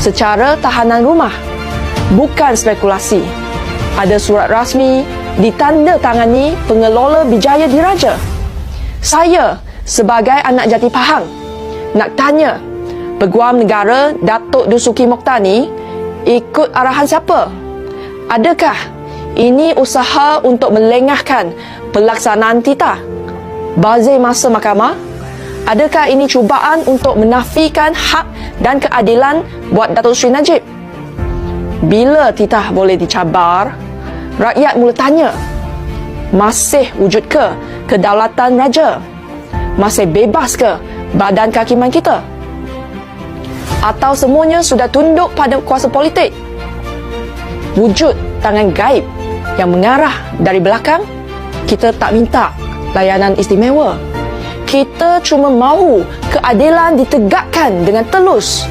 Secara tahanan rumah. Bukan spekulasi. Ada surat rasmi ditandatangani pengelola Bijaya Diraja. Saya sebagai anak jati Pahang nak tanya Peguam Negara Datuk Dusuki Mokhtar ni ikut arahan siapa? Adakah ini usaha untuk melengahkan pelaksanaan titah? Bazir masa mahkamah? Adakah ini cubaan untuk menafikan hak dan keadilan buat Datuk Sri Najib? Bila titah boleh dicabar, rakyat mula tanya, masih wujud ke kedaulatan raja? Masih bebas ke badan kehakiman kita? Atau semuanya sudah tunduk pada kuasa politik? Wujud tangan gaib yang mengarah dari belakang, kita tak minta layanan istimewa. Kita cuma mahu keadilan ditegakkan dengan telus